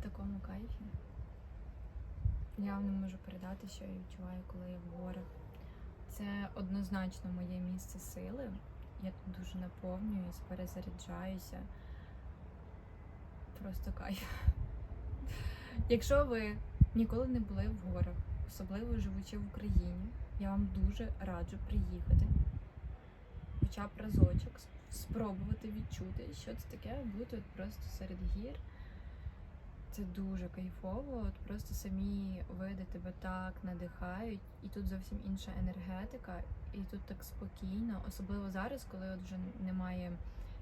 такому кайфі. Я не можу передати, що я відчуваю, коли я в горах. Це однозначно моє місце сили. Я тут дуже наповнююсь, перезаряджаюся. Просто кайф. Якщо ви ніколи не були в горах, особливо живучи в Україні, я вам дуже раджу приїхати. Хоча б разочок, спробувати відчути, що це таке бути просто серед гір. Це дуже кайфово, от просто самі види тебе так надихають, і тут зовсім інша енергетика, і тут так спокійно, особливо зараз, коли от вже немає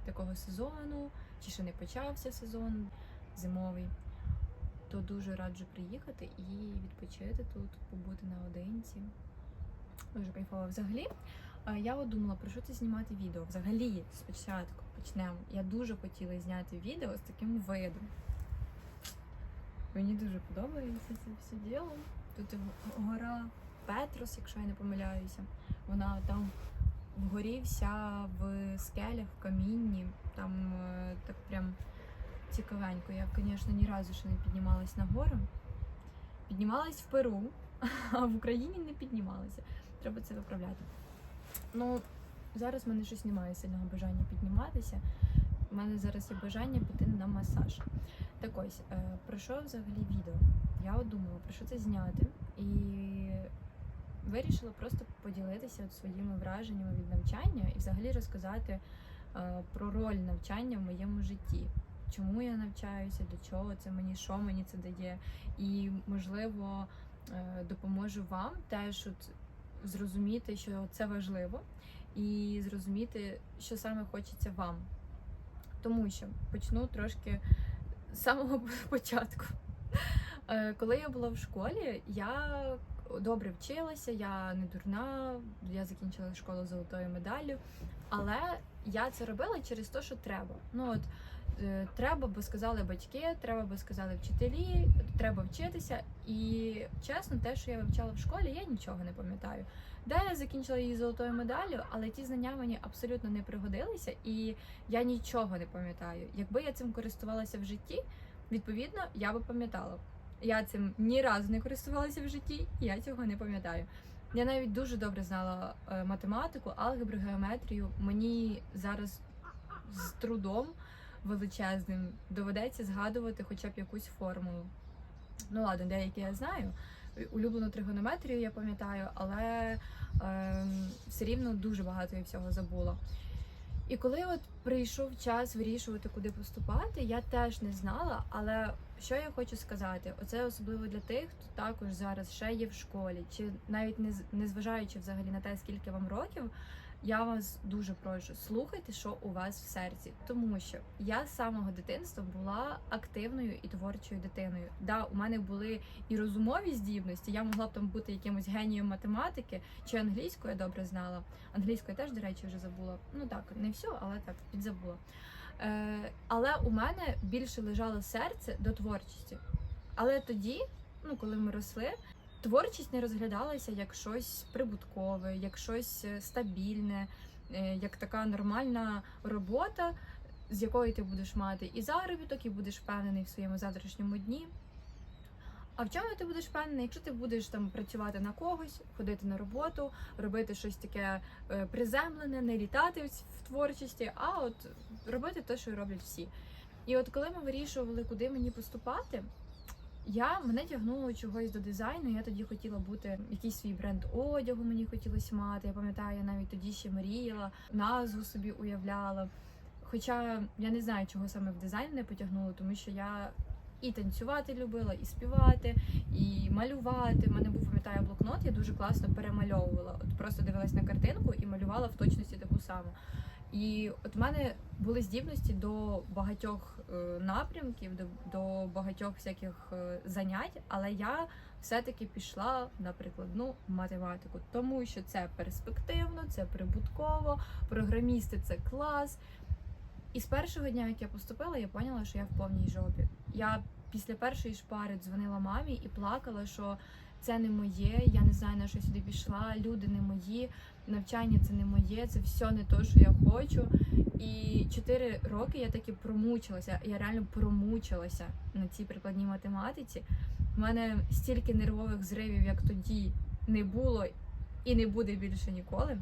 такого сезону, чи ще не почався сезон зимовий, то дуже раджу приїхати і відпочити тут, побути наодинці. Дуже кайфово. Взагалі, я от думала, про що це знімати відео. Взагалі, спочатку почнемо. Я дуже хотіла зняти відео з таким видом. Мені дуже подобається це все діло. Тут гора Петрос, якщо я не помиляюся. Вона там вгорі вся в скелях, в камінні. Там е, так прям цікавенько. Я, звісно, ні разу ще не піднімалась на гору. Піднімалась в Перу, а в Україні не піднімалася. Треба це виправляти. Ну, зараз в мене щось немає сильного бажання підніматися. У мене зараз є бажання піти на масаж. Так ось, е, про що взагалі відео? Я от думала, про що це зняти, і вирішила просто поділитися от своїми враженнями від навчання і взагалі розказати е, про роль навчання в моєму житті. Чому я навчаюся, для чого це мені, що мені це дає, і можливо е, допоможу вам теж от зрозуміти, що це важливо, і зрозуміти, що саме хочеться вам. Тому що почну трошки з самого початку. Е, Коли я була в школі, я добре вчилася, я не дурна, я закінчила школу золотою медаллю, але я це робила через те, що треба. Ну от треба, бо сказали батьки, треба, бо сказали вчителі, треба вчитися. І чесно, те, що я вивчала в школі, я нічого не пам'ятаю. Де я закінчила її золотою медаллю, але ті знання мені абсолютно не пригодилися, і я нічого не пам'ятаю. Якби я цим користувалася в житті, відповідно, я би пам'ятала. Я цим ні разу не користувалася в житті, я цього не пам'ятаю. Я навіть дуже добре знала е, математику, алгебру, геометрію. Мені зараз з трудом величезним доведеться згадувати хоча б якусь формулу. Ну ладно, деякі я знаю. Улюблену тригонометрію я пам'ятаю, але ем, все рівно дуже багато я всього забула. І коли от прийшов час вирішувати, куди поступати, я теж не знала. Але що я хочу сказати, оце особливо для тих, хто також зараз ще є в школі, чи навіть не з- не взагалі на те, скільки вам років. Я вас дуже прошу, слухайте, що у вас в серці, тому що я з самого дитинства була активною і творчою дитиною. Да, у мене були і розумові здібності. Я могла б там бути якимось генієм математики чи англійською я добре знала. Англійською теж, до речі, вже забула. Ну так, не всю, але так підзабула. Е, але у мене більше лежало серце до творчості. Але тоді, ну коли ми росли, творчість не розглядалася як щось прибуткове, як щось е, стабільне, е, як така нормальна робота, з якої ти будеш мати і заробіток, і будеш впевнений в своєму завтрашньому дні. А в чому ти будеш впевнений, якщо ти будеш там працювати на когось, ходити на роботу, робити щось таке е, приземлене, не літати в творчості, а от робити те, що роблять всі. І от коли ми вирішували, куди мені поступати, я мене тягнуло чогось до дизайну. Я тоді хотіла бути якийсь свій бренд одягу, мені хотілося мати. Я пам'ятаю, я навіть тоді ще мріяла, назву собі уявляла. Хоча я не знаю, чого саме в дизайн не потягнуло, тому що я і танцювати любила, і співати, і малювати. У мене був пам'ятаю блокнот, я дуже класно перемальовувала. От просто дивилась на картинку і малювала в точності таку саму. І от в мене були здібності до багатьох е, напрямків, до, до багатьох всяких е, занять, але я все-таки пішла на прикладну математику, тому що це перспективно, це прибутково, програмісти це клас. І з першого дня, як я поступила, я поняла, що я в повній жопі. Я після першої шпари дзвонила мамі і плакала, що це не моє, я не знаю на що сюди пішла, люди не мої, навчання це не моє, це все не то, що я хочу. І чотири роки я таки промучилася. Я реально промучилася на цій прикладній математиці. У мене стільки нервових зривів, як тоді, не було і не буде більше ніколи.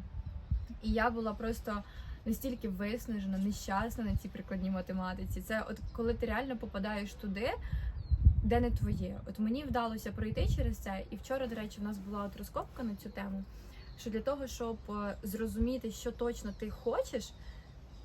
І я була просто настільки виснажена, нещасна на цій прикладній математиці. Це от коли ти реально попадаєш туди, де не твоє. От мені вдалося пройти через це. І вчора, до речі, у нас була от розкопка на цю тему. Що для того, щоб е, зрозуміти, що точно ти хочеш,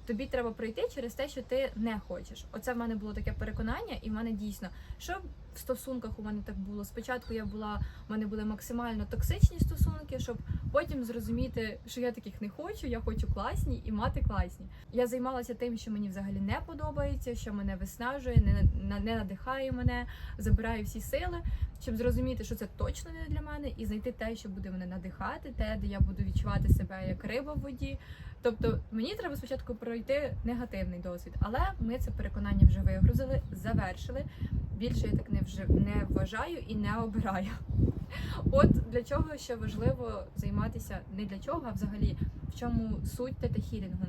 тобі треба пройти через те, що ти не хочеш. Оце в мене було таке переконання, і в мене дійсно, що в стосунках у мене так було. Спочатку я була, у мене були максимально токсичні стосунки, щоб потім зрозуміти, що я таких не хочу, я хочу класні і мати класні. Я займалася тим, що мені взагалі не подобається, що мене виснажує, не, не надихає мене, забирає всі сили, щоб зрозуміти, що це точно не для мене, і знайти те, що буде мене надихати, те, де я буду відчувати себе як риба в воді. Тобто мені треба спочатку пройти негативний досвід, але ми це переконання вже вигрузили, завершили. Більше я так не вже не вважаю і не обираю. От для чого ще важливо займатися не для чого, а взагалі в чому суть тета-хілінгу.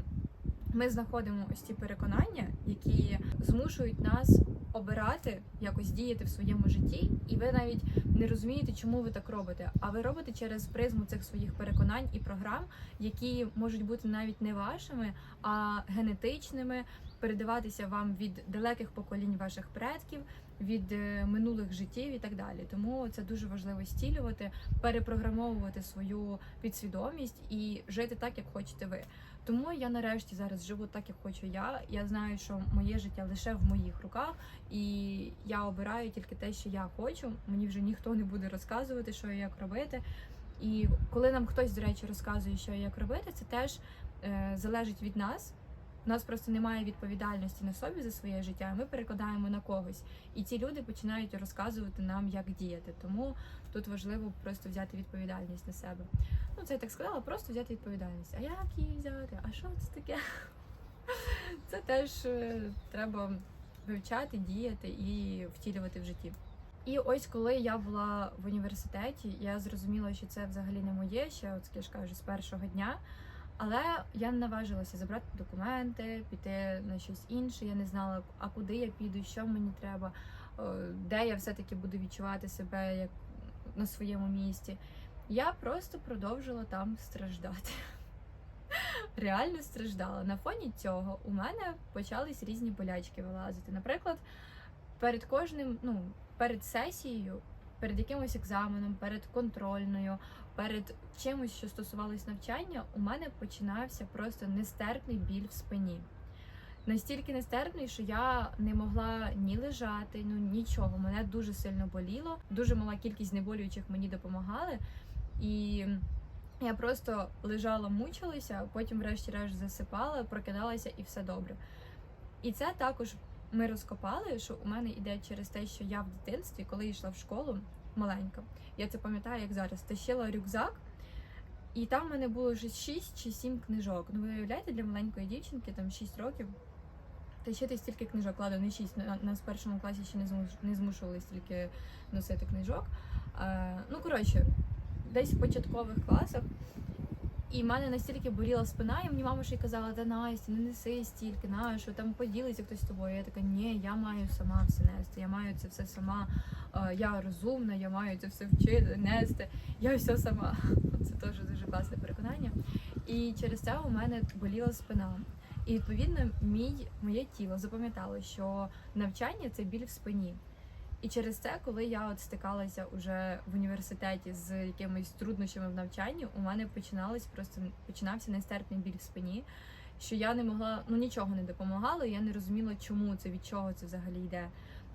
Ми знаходимо ось ці переконання, які змушують нас обирати, якось діяти в своєму житті, і ви навіть не розумієте, чому ви так робите. А ви робите через призму цих своїх переконань і програм, які можуть бути навіть не вашими, а генетичними, передаватися вам від далеких поколінь ваших предків, від е, минулих життів і так далі. Тому це дуже важливо стілювати, перепрограмовувати свою підсвідомість і жити так, як хочете ви. Тому я нарешті зараз живу так, як хочу я. Я знаю, що моє життя лише в моїх руках, і я обираю тільки те, що я хочу. Мені вже ніхто не буде розказувати, що і як робити. І коли нам хтось, до речі, розказує, що і як робити, це теж е, залежить від нас. У нас просто немає відповідальності на собі за своє життя. Ми перекладаємо на когось, і ці люди починають розказувати нам, як діяти. Тому тут важливо просто взяти відповідальність на себе. Ну, це я так сказала, просто взяти відповідальність. А як її взяти? А що це таке? Це теж е, треба вивчати, діяти і втілювати в житті. І ось коли я була в університеті, я зрозуміла, що це взагалі не моє, ще от я ж кажу, з першого дня. Але я не наважилася забрати документи, піти на щось інше. Я не знала, а куди я піду, що мені треба, е, де я все-таки буду відчувати себе як на своєму місці. Я просто продовжила там страждати. Реально страждала. На фоні цього у мене почались різні болячки вилазити. Наприклад, перед кожним, ну, перед сесією, перед якимось екзаменом, перед контрольною, перед чимось, що стосувалось навчання, у мене починався просто нестерпний біль в спині. Настільки нестерпний, що я не могла ні лежати, ну нічого. Мене дуже сильно боліло. Дуже мала кількість знеболюючих мені допомагали. І я просто лежала, мучилася, потім, врешті-решт, засипала, прокидалася і все добре. І це також ми розкопали, що у мене йде через те, що я в дитинстві, коли йшла в школу маленька, я це пам'ятаю, як зараз тащила рюкзак, і там в мене було вже 6 чи 7 книжок. Ну, ви уявляєте, для маленької дівчинки, там 6 років. Тащити стільки книжок, ладно, не 6, на- нас в першому класі ще не змуш- не змушували стільки носити книжок. Е, ну, коротше, десь в початкових класах. І в мене настільки боліла спина, і мені мама ще й казала, та Настя, не неси стільки, на що там поділиться хтось з тобою. Я така, ні, я маю сама все нести, я маю це все сама, е, я розумна, я маю це все вчити, нести, я все сама. Це теж дуже класне переконання. І через це у мене боліла спина. І відповідно мій, моє тіло запам'ятало, що навчання це біль в спині. І через це, коли я от стикалася уже в університеті з якимись труднощами в навчанні, у мене починалось просто починався нестерпний біль в спині, що я не могла, ну нічого не допомагало, я не розуміла, чому це від чого це взагалі йде.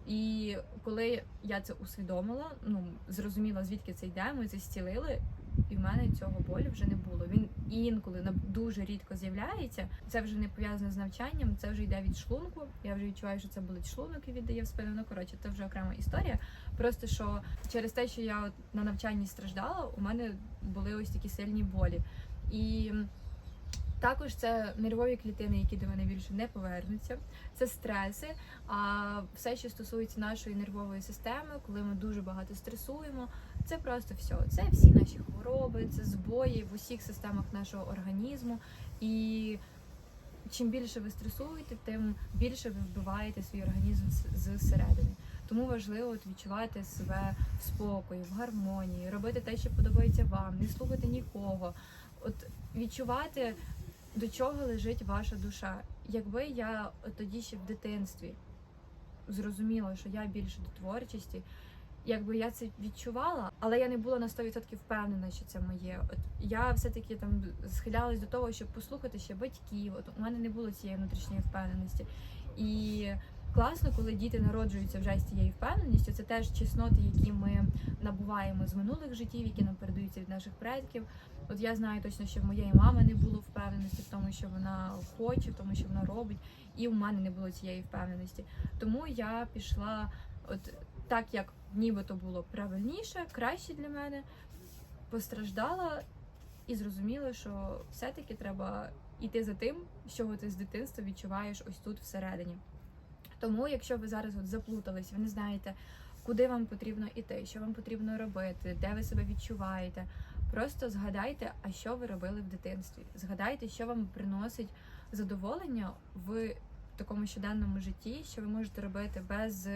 І коли я це усвідомила, ну зрозуміла звідки це йде, ми це зцілили, і в мене цього болю вже не було. Він інколи дуже рідко з'являється. Це вже не пов'язано з навчанням, це вже йде від шлунку. Я вже відчуваю, що це болить шлунок і віддає в спину. Ну коротше, це вже окрема історія. Просто що через те, що я от на навчанні страждала, у мене були ось такі сильні болі. І також це нервові клітини, які до мене більше не повернуться. Це стреси. А все, що стосується нашої нервової системи, коли ми дуже багато стресуємо, це просто все. Це всі наші хвороби, це збої в усіх системах нашого організму. І чим більше ви стресуєте, тим більше ви вбиваєте свій організм зсередини. Тому важливо от відчувати себе в спокої, в гармонії, робити те, що подобається вам, не слухати нікого. От відчувати, до чого лежить ваша душа. Якби я тоді ще в дитинстві зрозуміла, що я більше до творчості, якби я це відчувала, але я не була на 100% впевнена, що це моє. От я все-таки там схилялась до того, щоб послухати ще батьків. От у мене не було цієї внутрішньої впевненості. І класно, коли діти народжуються вже з цією впевненістю. Це теж чесноти, які ми набуваємо з минулих життів, які нам передаються від наших предків. От я знаю точно, що в моєї мами не було впевненості в тому, що вона хоче, в тому, що вона робить, і в мене не було цієї впевненості. Тому я пішла, от так як нібито було правильніше, краще для мене, постраждала і зрозуміла, що все-таки треба йти за тим, що ти з дитинства відчуваєш ось тут всередині. Тому, якщо ви зараз от заплутались, ви не знаєте, куди вам потрібно йти, що вам потрібно робити, де ви себе відчуваєте, просто згадайте, а що ви робили в дитинстві. Згадайте, що вам приносить задоволення в такому щоденному житті, що ви можете робити без,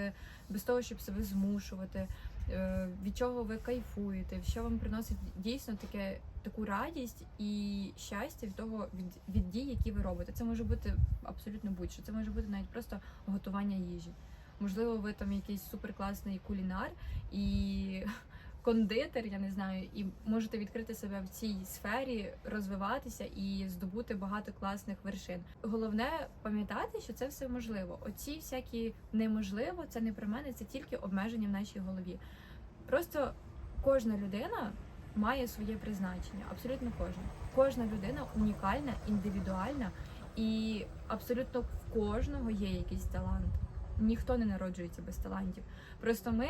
без того, щоб себе змушувати, е, від чого ви кайфуєте, що вам приносить дійсно таке таку радість і щастя від того від, від дій, які ви робите. Це може бути абсолютно будь-що. Це може бути навіть просто готування їжі. Можливо, ви там якийсь суперкласний кулінар і кондитер, я не знаю, і можете відкрити себе в цій сфері, розвиватися і здобути багато класних вершин. Головне пам'ятати, що це все можливо. Оці всякі неможливо, це не про мене, це тільки обмеження в нашій голові. Просто кожна людина має своє призначення, абсолютно кожна. Кожна людина унікальна, індивідуальна, і абсолютно в кожного є якийсь талант. Ніхто не народжується без талантів. Просто ми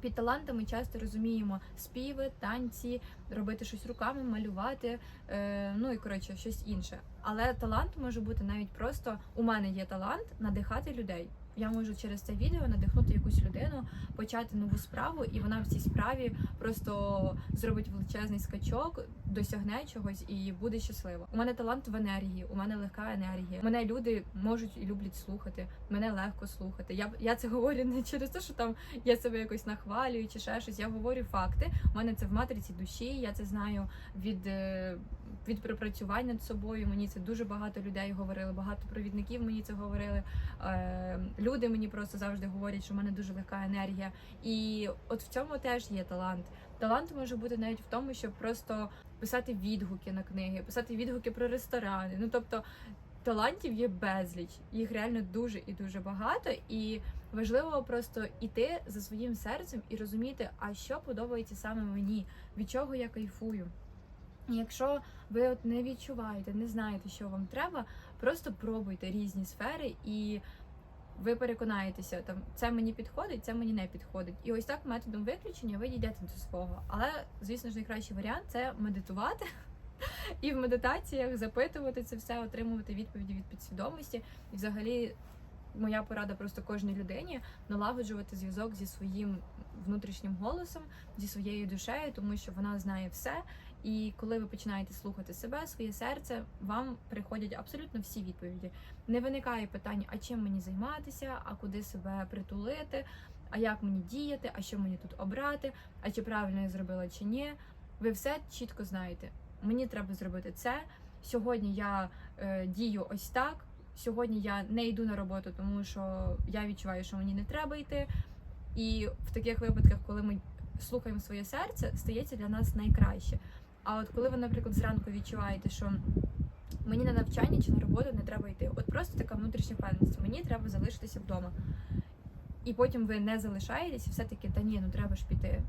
під талантами часто розуміємо співи, танці, робити щось руками, малювати, е, ну і коротше, щось інше. Але талант може бути навіть просто у мене є талант надихати людей. Я можу через це відео надихнути якусь людину, почати нову справу, і вона в цій справі просто зробить величезний скачок, досягне чогось і буде щаслива. У мене талант в енергії, у мене легка енергія. Мене люди можуть і люблять слухати. Мене легко слухати. Я я це говорю не через те, що там я себе якось нахвалюю чи ще щось. Я говорю факти. У мене це в матриці душі. Я це знаю від. Від припрацювань над собою мені це дуже багато людей говорили, багато провідників мені це говорили. Е, люди мені просто завжди говорять, що в мене дуже легка енергія. І от в цьому теж є талант. Талант може бути навіть в тому, щоб просто писати відгуки на книги, писати відгуки про ресторани. Ну тобто талантів є безліч, їх реально дуже і дуже багато. І важливо просто іти за своїм серцем і розуміти, а що подобається саме мені, від чого я кайфую. Якщо ви от не відчуваєте, не знаєте, що вам треба, просто пробуйте різні сфери і ви переконаєтеся, там це мені підходить, це мені не підходить. І ось так методом виключення ви дійдете до свого. Але, звісно ж, найкращий варіант це медитувати і в медитаціях запитувати це все, отримувати відповіді від підсвідомості. І взагалі, моя порада просто кожній людині налагоджувати зв'язок зі своїм внутрішнім голосом, зі своєю душею, тому що вона знає все. І коли ви починаєте слухати себе, своє серце, вам приходять абсолютно всі відповіді. Не виникає питань, а чим мені займатися, а куди себе притулити, а як мені діяти, а що мені тут обрати, а чи правильно я зробила чи ні. Ви все чітко знаєте. Мені треба зробити це. Сьогодні я е, дію ось так. Сьогодні я не йду на роботу, тому що я відчуваю, що мені не треба йти. І в таких випадках, коли ми слухаємо своє серце, стається для нас найкраще. А от коли ви, наприклад, зранку відчуваєте, що мені на навчання чи на роботу не треба йти, от просто така внутрішня впевненість, мені треба залишитися вдома. І потім ви не залишаєтесь, і все-таки, та ні, ну треба ж піти.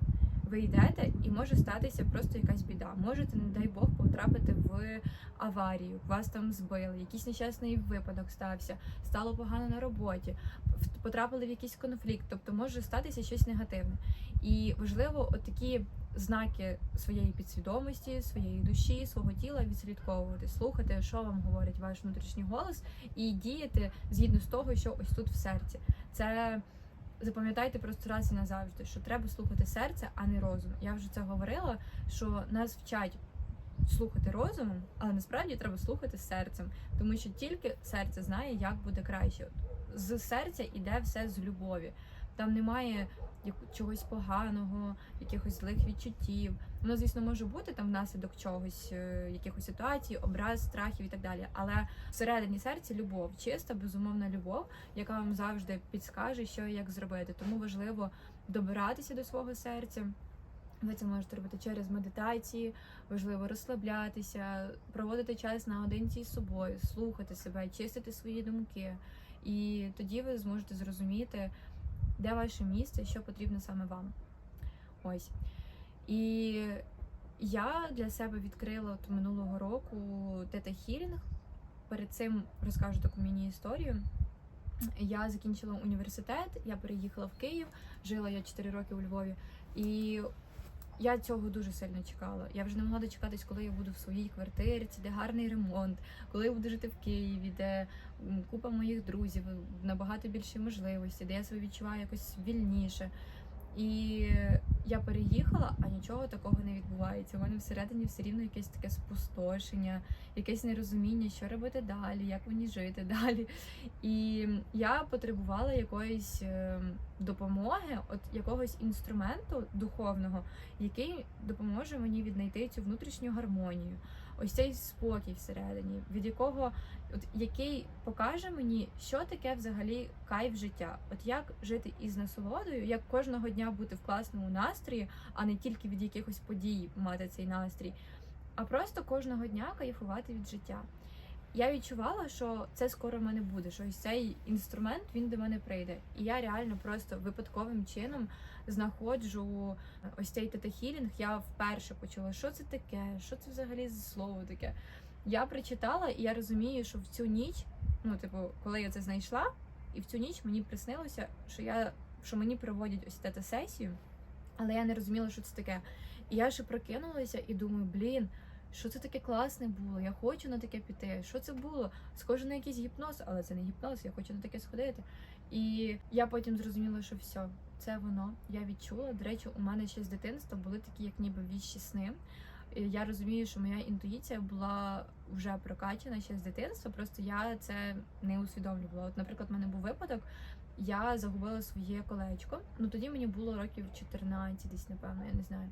Ви йдете, і може статися просто якась біда. Можете, не дай Бог, потрапити в аварію, вас там збили, якийсь нещасний випадок стався, стало погано на роботі, потрапили в якийсь конфлікт, тобто може статися щось негативне. І важливо, от такі знаки своєї підсвідомості, своєї душі, свого тіла відслідковувати, слухати, що вам говорить ваш внутрішній голос, і діяти згідно з того, що ось тут в серці. Це запам'ятайте просто раз і назавжди, що треба слухати серце, а не розум. Я вже це говорила, що нас вчать слухати розумом, але насправді треба слухати серцем, тому що тільки серце знає, як буде краще. З серця іде все з любові. Там немає чогось поганого, якихось злих відчуттів. Воно, звісно, може бути там внаслідок чогось, е, якихось ситуацій, образ, страхів і так далі. Але всередині серця любов, чиста, безумовна любов, яка вам завжди підскаже, що і як зробити. Тому важливо добиратися до свого серця. Ви це можете робити через медитації, важливо розслаблятися, проводити час наодинці з собою, слухати себе, чистити свої думки. І тоді ви зможете зрозуміти, де ваше місце, що потрібно саме вам. Ось. І я для себе відкрила от минулого року тета хілінг. Перед цим розкажу таку мені історію. Я закінчила університет, я переїхала в Київ, жила я 4 роки у Львові, і я цього дуже сильно чекала. Я вже не могла дочекатись, коли я буду в своїй квартирці, де гарний ремонт, коли я буду жити в Києві, де купа моїх друзів, набагато більше можливості, де я себе відчуваю якось вільніше. І я переїхала, а нічого такого не відбувається. У мене всередині все рівно якесь таке спустошення, якесь нерозуміння, що робити далі, як мені жити далі. І я потребувала якоїсь е, допомоги, от якогось інструменту духовного, який допоможе мені віднайти цю внутрішню гармонію, ось цей спокій всередині, від якого от який покаже мені, що таке взагалі кайф життя, от як жити із насолодою, як кожного дня бути в класному настрої, а не тільки від якихось подій мати цей настрій, а просто кожного дня кайфувати від життя. Я відчувала, що це скоро в мене буде, що ось цей інструмент він до мене прийде. І я реально просто випадковим чином знаходжу ось цей тета-хілінг. Я вперше почула, що це таке, що це взагалі за слово таке. Я прочитала, і я розумію, що в цю ніч, ну, типу, коли я це знайшла, і в цю ніч мені приснилося, що я що мені проводять ось тета-сесію, але я не розуміла, що це таке. І я ще прокинулася і думаю, блін. Що це таке класне було? Я хочу на таке піти. Що це було? Схоже на якийсь гіпноз, але це не гіпноз, я хочу на таке сходити. І я потім зрозуміла, що все, це воно. Я відчула. До речі, у мене ще з дитинства були такі, як ніби віщі сни. Я розумію, що моя інтуїція була вже прокачана ще з дитинства, просто я це не усвідомлювала. От, наприклад, в мене був випадок, я загубила своє колечко. Ну тоді мені було років 14, десь напевно, я не знаю.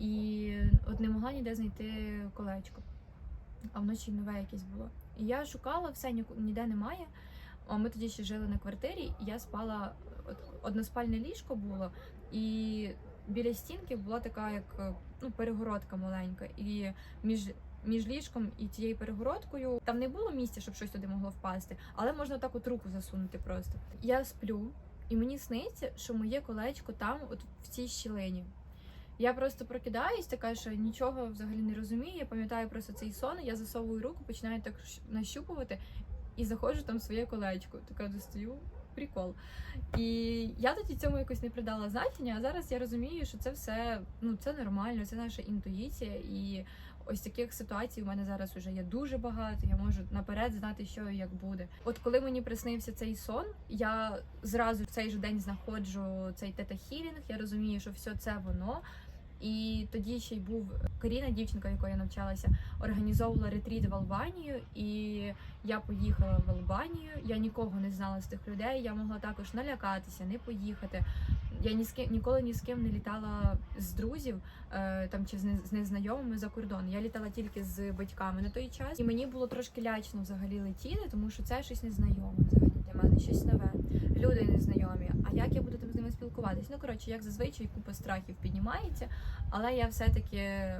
І от не могла ніде знайти колечко. А вночі нове якесь було. І я шукала, все ніде немає. А ми тоді ще жили на квартирі, і я спала, односпальне ліжко було, і біля стінки була така, як е, ну, перегородка маленька. І між, між ліжком і цією перегородкою там не було місця, щоб щось туди могло впасти, але можна так от руку засунути просто. Я сплю, і мені сниться, що моє колечко там, от в цій щілині. Я просто прокидаюсь, така що нічого взагалі не розумію. Я пам'ятаю просто цей сон. Я засовую руку, починаю так нащупувати і заходжу там в своє колечко. Така достаю. Прикол. І я тоді цьому якось не придала значення, а зараз я розумію, що це все ну це нормально, це наша інтуїція. І ось таких ситуацій у мене зараз вже є дуже багато. Я можу наперед знати, що і як буде. От коли мені приснився цей сон, я зразу в цей же день знаходжу цей тета-хілінг, я розумію, що все це воно. І тоді ще й був Каріна, дівчинка, якою я навчалася, організовувала ретріт в Албанію, і я поїхала в Албанію. Я нікого не знала з тих людей. Я могла також налякатися, не поїхати. Я ні з ким ніколи ні з ким не літала з друзів е, там чи з, не- з незнайомими за кордон. Я літала тільки з батьками на той час, і мені було трошки лячно взагалі летіти, тому що це щось незнайоме взагалі щось нове. Люди незнайомі. А як я буду там з ними спілкуватись? Ну коротше, як зазвичай купа страхів піднімається, але я все-таки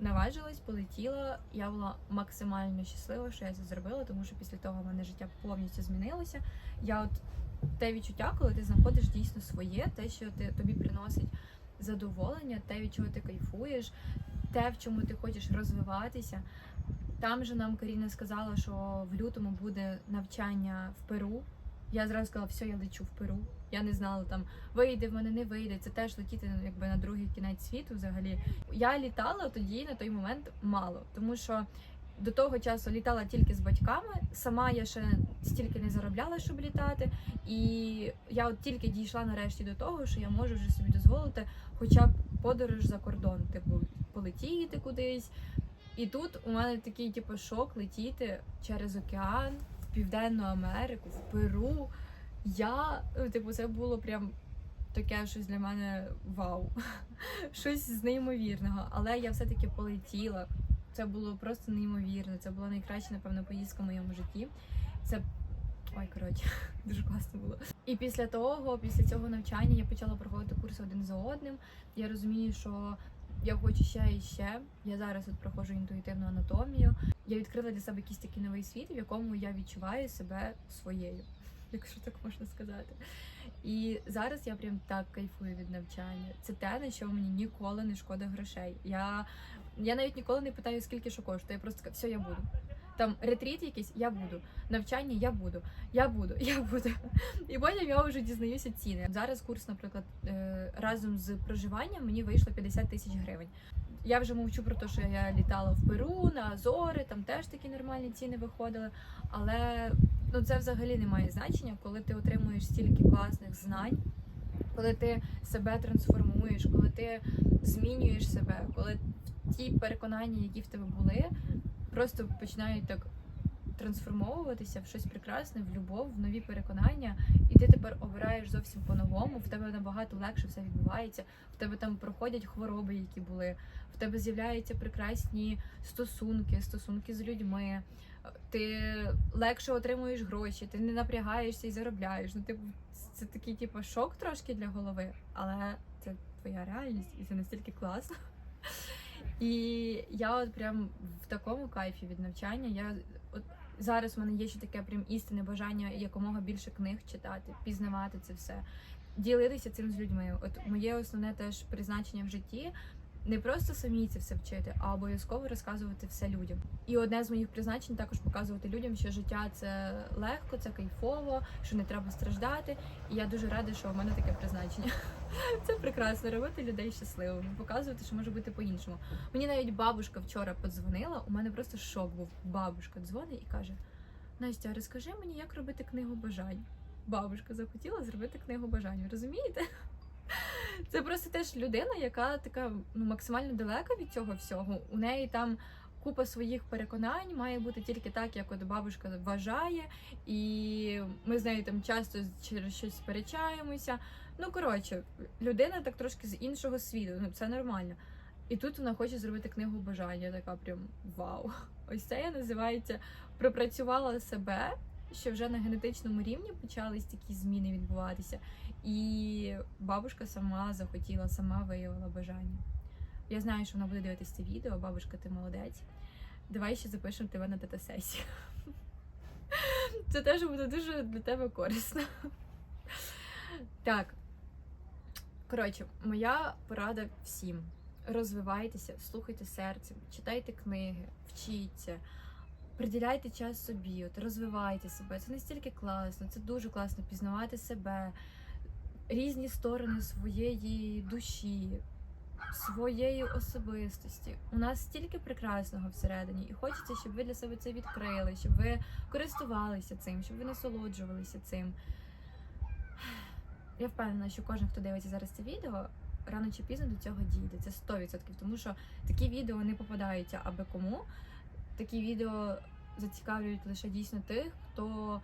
наважилась, полетіла. Я була максимально щаслива, що я це зробила, тому що після того в мене життя повністю змінилося. Я от те відчуття, коли ти знаходиш дійсно своє, те, що ти тобі приносить задоволення, те, від чого ти кайфуєш, те, в чому ти хочеш розвиватися. Там же нам Каріна сказала, що в лютому буде навчання в Перу. Я зразу сказала, все, я лечу в Перу. Я не знала там, вийде в мене, не вийде. Це теж летіти ну, якби на другий кінець світу взагалі. Я літала тоді на той момент мало, тому що до того часу літала тільки з батьками. Сама я ще стільки не заробляла, щоб літати. І я от тільки дійшла нарешті до того, що я можу вже собі дозволити хоча б подорож за кордон, типу полетіти кудись. І тут у мене такий типу шок летіти через океан в Південну Америку, в Перу. Я, ну, типу, це було прям таке щось для мене вау. Щось з неймовірного. Але я все-таки полетіла. Це було просто неймовірно. Це була найкраща, напевно, поїздка в моєму житті. Це ой, коротше, дуже класно було. І після того, після цього навчання, я почала проходити курси один за одним. Я розумію, що я хочу ще і ще. Я зараз от проходжу інтуїтивну анатомію. Я відкрила для себе якийсь такий новий світ, в якому я відчуваю себе своєю, якщо так можна сказати. І зараз я прям так кайфую від навчання. Це те, на що мені ніколи не шкода грошей. Я, я навіть ніколи не питаю, скільки що коштує. Я просто все, я буду. Там ретріт якийсь, я буду. Навчання я буду, я буду, я буду. І потім я вже дізнаюся ціни. Зараз курс, наприклад, е, разом з проживанням мені вийшло 50 тисяч гривень. Я вже мовчу про те, що я літала в Перу, на Азори, там теж такі нормальні ціни виходили. Але ну це взагалі не має значення, коли ти отримуєш стільки класних знань, коли ти себе трансформуєш, коли ти змінюєш себе, коли ті переконання, які в тебе були, просто починають так трансформовуватися в щось прекрасне, в любов, в нові переконання, і ти тепер обираєш зовсім по-новому. В тебе набагато легше все відбувається. В тебе там проходять хвороби, які були. В тебе з'являються прекрасні стосунки, стосунки з людьми. Ти легше отримуєш гроші, ти не напрягаєшся і заробляєш. Ну, типу, це такий типу шок трошки для голови, але це твоя реальність, і це настільки класно. І я от прям в такому кайфі від навчання. Я зараз в мене є ще таке прям істинне бажання якомога більше книг читати, пізнавати це все, ділитися цим з людьми. От моє основне теж призначення в житті. Не просто самі це все вчити, а обов'язково розказувати все людям. І одне з моїх призначень також показувати людям, що життя це легко, це кайфово, що не треба страждати. І я дуже рада, що в мене таке призначення. Це прекрасно робити людей щасливими, показувати, що може бути по-іншому. Мені навіть бабушка вчора подзвонила. У мене просто шок був. Бабушка дзвонить і каже: Настя, розкажи мені, як робити книгу бажань. Бабушка захотіла зробити книгу бажань. Розумієте? Це просто теж людина, яка така ну, максимально далека від цього всього. У неї там купа своїх переконань, має бути тільки так, як от бабушка вважає, і ми з нею там часто через щось сперечаємося. Ну, коротше, людина так трошки з іншого світу, ну це нормально. І тут вона хоче зробити книгу бажання. Така прям вау. Ось це я називається пропрацювала себе, що вже на генетичному рівні почались такі зміни відбуватися. І бабушка сама захотіла, сама виявила бажання. Я знаю, що вона буде дивитися це відео. Бабушка, ти молодець. Давай ще запишемо тебе на дата-сесію. Це теж буде дуже для тебе корисно. Так. Коротше, моя порада всім. Розвивайтеся, слухайте серцем, читайте книги, вчіться, приділяйте час собі, от розвивайте себе. Це настільки класно, це дуже класно пізнавати себе, різні сторони своєї душі, своєї особистості. У нас стільки прекрасного всередині, і хочеться, щоб ви для себе це відкрили, щоб ви користувалися цим, щоб ви насолоджувалися цим. Я впевнена, що кожен, хто дивиться зараз це відео, рано чи пізно до цього дійде. Це 100%, тому що такі відео не попадаються аби кому. Такі відео зацікавлюють лише дійсно тих, хто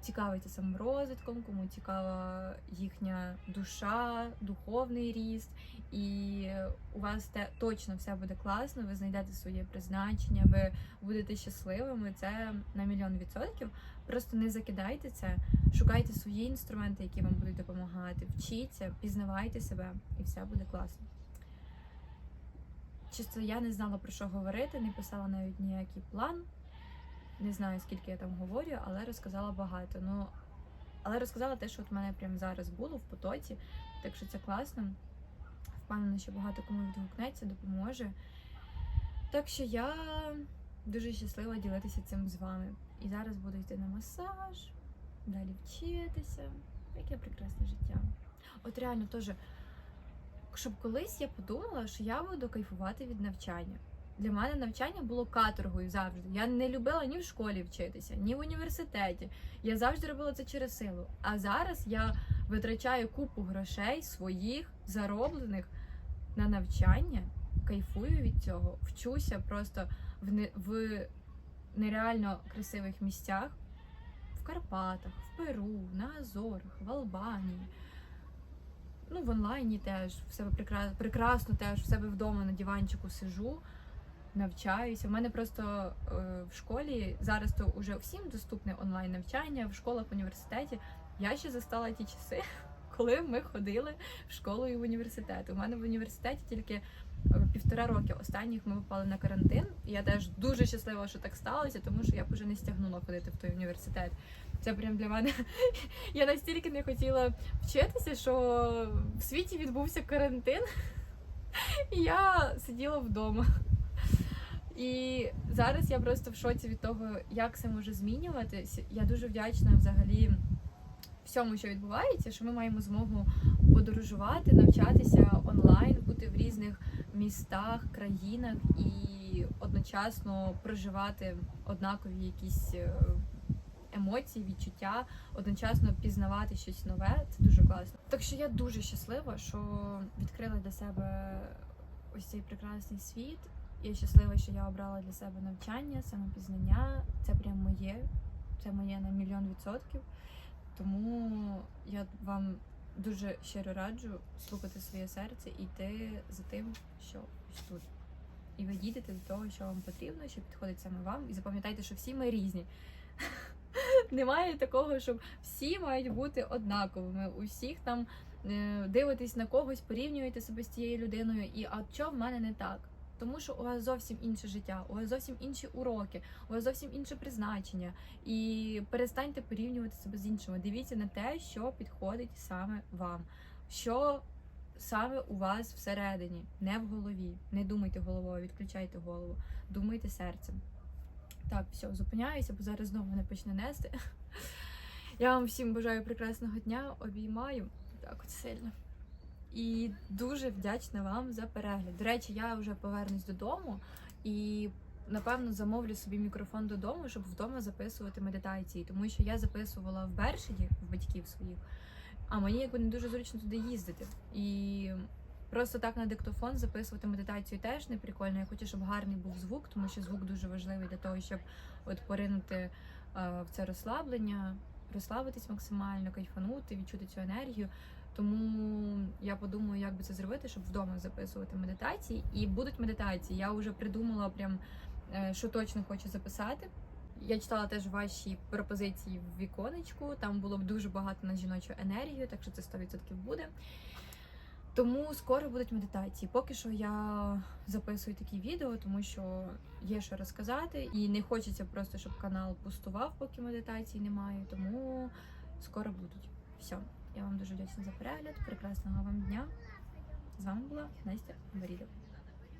цікавиться саморозвитком, кому цікава їхня душа, духовний ріст, і у вас те точно все буде класно. Ви знайдете своє призначення, ви будете щасливими. Це на мільйон відсотків. Просто не закидайте це, шукайте свої інструменти, які вам будуть допомагати. Вчіться, пізнавайте себе, і все буде класно. Чисто я не знала про що говорити, не писала навіть ніякий план. Не знаю, скільки я там говорю, але розказала багато. Ну, але розказала те, що от в мене прямо зараз було в потоці, так що це класно. Впевнена, що багато кому відгукнеться, допоможе. Так що я дуже щаслива ділитися цим з вами. І зараз буду йти на масаж, далі вчитися. Яке прекрасне життя. От реально теж, щоб колись я подумала, що я буду кайфувати від навчання. Для мене навчання було каторгою завжди. Я не любила ні в школі вчитися, ні в університеті. Я завжди робила це через силу. А зараз я витрачаю купу грошей своїх зароблених на навчання, кайфую від цього, вчуся просто в, не, в нереально красивих місцях. В Карпатах, в Перу, на Азорах, в Албанії. Ну, в онлайні теж в себе прекрасно, прекрасно теж в себе вдома на диванчику сижу, навчаюся. У мене просто е, в школі зараз то вже всім доступне онлайн навчання в школах, в університеті. Я ще застала ті часи, коли ми ходили в школу і в університет. У мене в університеті тільки е, півтора роки останніх ми попали на карантин. І я теж дуже щаслива, що так сталося, тому що я б вже не стягнула ходити в той університет. Це прям для мене. Я настільки не хотіла вчитися, що в світі відбувся карантин, і я сиділа вдома. І зараз я просто в шоці від того, як це може змінюватись. Я дуже вдячна взагалі всьому, що відбувається, що ми маємо змогу подорожувати, навчатися онлайн, бути в різних містах, країнах і одночасно проживати однакові якісь е, емоції, відчуття, одночасно пізнавати щось нове. Це дуже класно. Так що я дуже щаслива, що відкрила для себе ось цей прекрасний світ. Я щаслива, що я обрала для себе навчання, самопізнання. Це прям моє, це моє на мільйон відсотків. Тому я вам дуже щиро раджу слухати своє серце і йти за тим, що тут. І ви дійдете до того, що вам потрібно, що підходить саме вам. І запам'ятайте, що всі ми різні. Немає такого, щоб всі мають бути однаковими. У всіх там е, дивитесь на когось, порівнюєте себе з тією людиною, і а що в мене не так? Тому що у вас зовсім інше життя, у вас зовсім інші уроки, у вас зовсім інше призначення. І перестаньте порівнювати себе з іншими. Дивіться на те, що підходить саме вам, що саме у вас всередині, не в голові. Не думайте головою, відключайте голову, думайте серцем. Так, все, зупиняюся, бо зараз знову не почне нести. Я вам всім бажаю прекрасного дня, обіймаю так от сильно. І дуже вдячна вам за перегляд. До речі, я вже повернусь додому і напевно замовлю собі мікрофон додому, щоб вдома записувати медитації, тому що я записувала в Бершині в батьків своїх, а мені якби не дуже зручно туди їздити. І просто так на диктофон записувати медитацію теж не прикольно. Я хочу, щоб гарний був звук, тому що звук дуже важливий для того, щоб от поринути е, в це розслаблення, розслабитись максимально, кайфанути, відчути цю енергію. Тому я подумаю, як би це зробити, щоб вдома записувати медитації. І будуть медитації. Я вже придумала прям, е, що точно хочу записати. Я читала теж ваші пропозиції в віконечку. Там було б дуже багато на жіночу енергію, так що це 100% буде. Тому скоро будуть медитації. Поки що я записую такі відео, тому що є що розказати, і не хочеться просто, щоб канал пустував, поки медитацій немає. Тому скоро будуть. Все. Я вам дуже вдячна за перегляд. Прекрасного вам дня. З вами була Настя Борідова.